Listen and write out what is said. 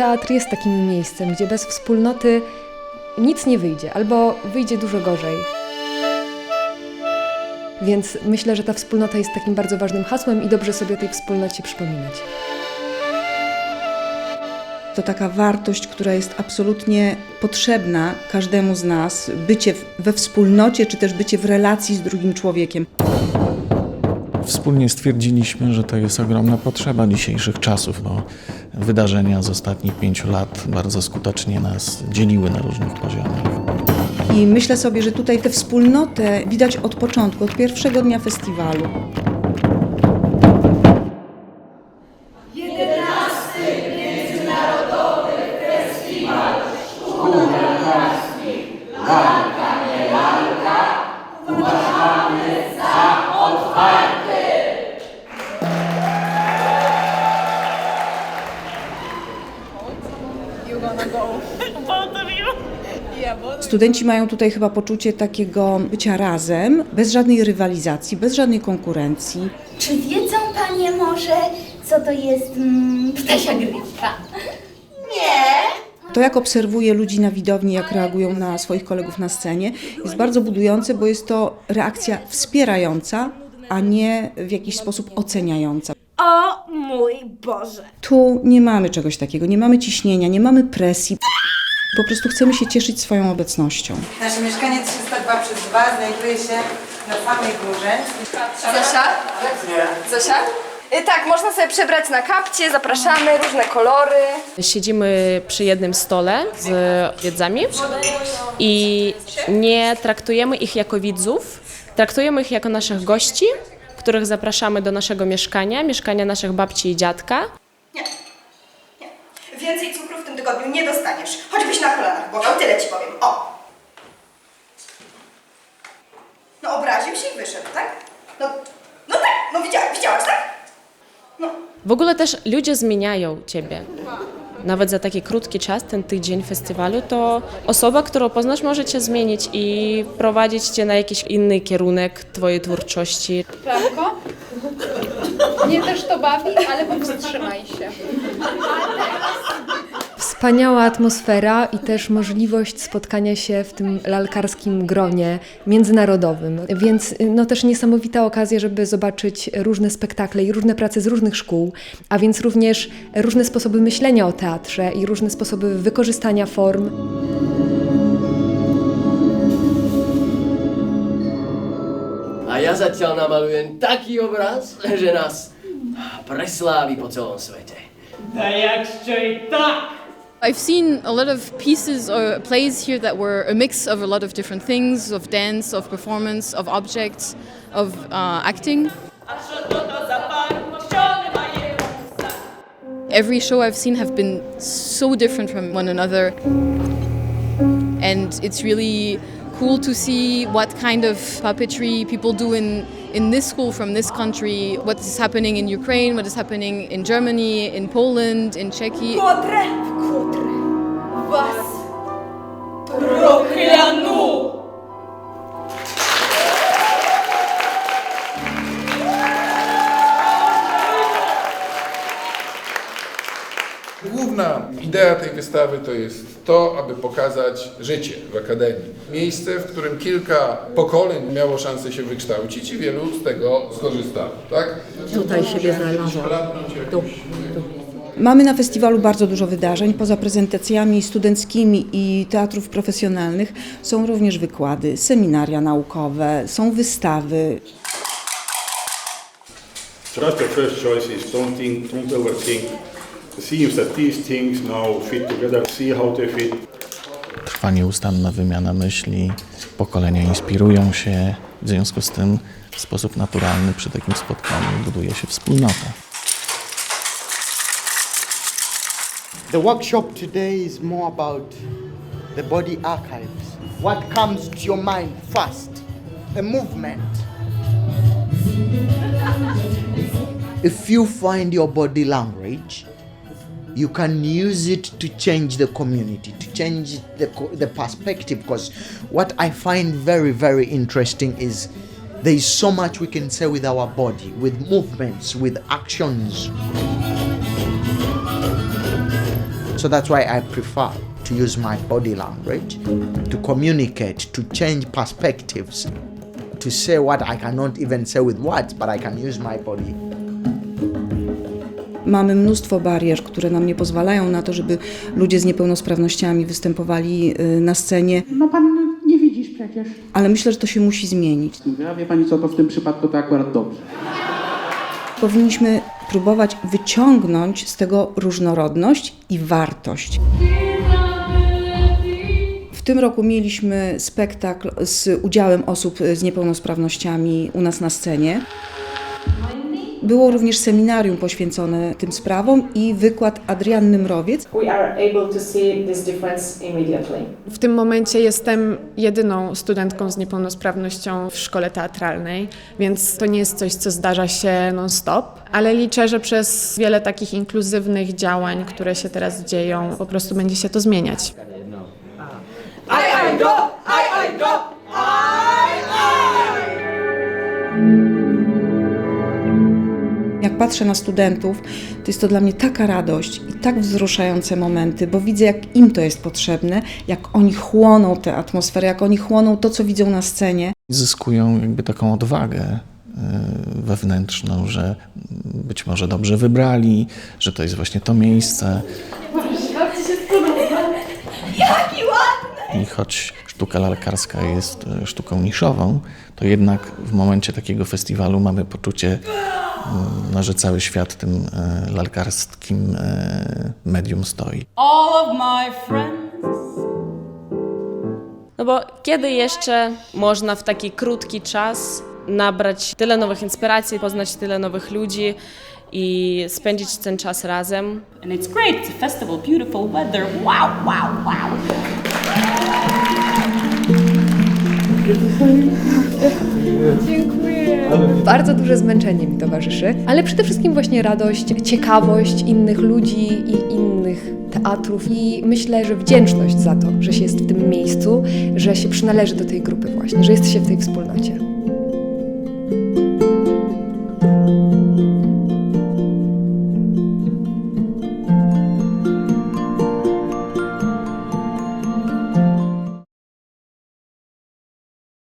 teatr jest takim miejscem, gdzie bez wspólnoty nic nie wyjdzie, albo wyjdzie dużo gorzej. Więc myślę, że ta wspólnota jest takim bardzo ważnym hasłem i dobrze sobie o tej wspólnocie przypominać. To taka wartość, która jest absolutnie potrzebna każdemu z nas, bycie we wspólnocie, czy też bycie w relacji z drugim człowiekiem. Wspólnie stwierdziliśmy, że to jest ogromna potrzeba dzisiejszych czasów, bo wydarzenia z ostatnich pięciu lat bardzo skutecznie nas dzieliły na różnych poziomach. I myślę sobie, że tutaj tę wspólnotę widać od początku, od pierwszego dnia festiwalu. Studenci mają tutaj chyba poczucie takiego bycia razem, bez żadnej rywalizacji, bez żadnej konkurencji. Czy wiedzą panie może, co to jest mm, ptasia grypka? Nie. To, jak obserwuję ludzi na widowni, jak reagują na swoich kolegów na scenie, jest bardzo budujące, bo jest to reakcja wspierająca, a nie w jakiś sposób oceniająca. O mój Boże. Tu nie mamy czegoś takiego, nie mamy ciśnienia, nie mamy presji. Po prostu chcemy się cieszyć swoją obecnością. Nasze mieszkanie 302 przez 2 znajduje się na samej górze. Zosia? Zosia? Y, Tak, można sobie przebrać na kapcie, zapraszamy, różne kolory. Siedzimy przy jednym stole z widzami i nie traktujemy ich jako widzów, traktujemy ich jako naszych gości, których zapraszamy do naszego mieszkania, mieszkania naszych babci i dziadka. Nie. Nie. Więcej cukru w tym tygodniu nie na kolanach błagał, tyle ci powiem. O! No obraził się i wyszedł, tak? No, no tak, no widziałaś, widziałaś, tak? No. W ogóle też ludzie zmieniają ciebie. Nawet za taki krótki czas, ten tydzień festiwalu, to osoba, którą poznasz, może cię zmienić i prowadzić cię na jakiś inny kierunek twojej twórczości. Prawko? Mnie też to bawi, ale powstrzymaj się. Wspaniała atmosfera i też możliwość spotkania się w tym lalkarskim gronie międzynarodowym. Więc no też niesamowita okazja, żeby zobaczyć różne spektakle i różne prace z różnych szkół, a więc również różne sposoby myślenia o teatrze i różne sposoby wykorzystania form. A ja zatiaľ namalujem taký obraz, že nás preslávi po celom svete. I've seen a lot of pieces or plays here that were a mix of a lot of different things of dance, of performance, of objects, of uh, acting. Every show I've seen have been so different from one another. And it's really cool to see what kind of puppetry people do in, in this school from this country, what is happening in Ukraine, what is happening in Germany, in Poland, in Czechia. Wystawy to jest to, aby pokazać życie w Akademii. Miejsce, w którym kilka pokoleń miało szansę się wykształcić i wielu z tego skorzystało. Tak? Tutaj siebie znalazłam. Mamy na festiwalu bardzo dużo wydarzeń. Poza prezentacjami studenckimi i teatrów profesjonalnych są również wykłady, seminaria naukowe, są wystawy. Trust the first choice is don't think, don't overthink. Themes that these things now fit together, see how they fit. Trwa nieustanna wymiana myśli, pokolenia inspirują się, w związku z tym w sposób naturalny przy takim spotkaniu buduje się wspólnota. The workshop today is more about the body archives. What comes to your mind first? A movement. If you find your body language, you can use it to change the community, to change the, the perspective. Because what I find very, very interesting is there is so much we can say with our body, with movements, with actions. So that's why I prefer to use my body language to communicate, to change perspectives, to say what I cannot even say with words, but I can use my body. Mamy mnóstwo barier, które nam nie pozwalają na to, żeby ludzie z niepełnosprawnościami występowali y, na scenie, No pan nie widzisz przecież. ale myślę, że to się musi zmienić. Mówię, a wie pani co, to w tym przypadku to akurat dobrze. Powinniśmy próbować wyciągnąć z tego różnorodność i wartość. W tym roku mieliśmy spektakl z udziałem osób z niepełnosprawnościami u nas na scenie. Było również seminarium poświęcone tym sprawom i wykład Adrianny Mrowiec. we are able to see this difference immediately. W tym momencie jestem jedyną studentką z niepełnosprawnością w szkole teatralnej, więc to nie jest coś, co zdarza się non-stop, ale liczę, że przez wiele takich inkluzywnych działań, które się teraz dzieją, po prostu będzie się to zmieniać. Jak patrzę na studentów, to jest to dla mnie taka radość i tak wzruszające momenty, bo widzę, jak im to jest potrzebne, jak oni chłoną tę atmosferę, jak oni chłoną to, co widzą na scenie. Zyskują jakby taką odwagę y, wewnętrzną, że być może dobrze wybrali, że to jest właśnie to miejsce. Jaki ładny! I choć sztuka lalkarska jest e, sztuką niszową, to jednak w momencie takiego festiwalu mamy poczucie, no, że cały świat tym e, lalkarskim e, medium stoi. All of my friends. No bo kiedy jeszcze można w taki krótki czas nabrać tyle nowych inspiracji, poznać tyle nowych ludzi i spędzić ten czas razem? And it's great. It's a festival, beautiful weather. Wow, wow, wow. Bardzo duże zmęczenie mi towarzyszy, ale przede wszystkim właśnie radość, ciekawość innych ludzi i innych teatrów i myślę, że wdzięczność za to, że się jest w tym miejscu, że się przynależy do tej grupy właśnie, że jest się w tej wspólnocie.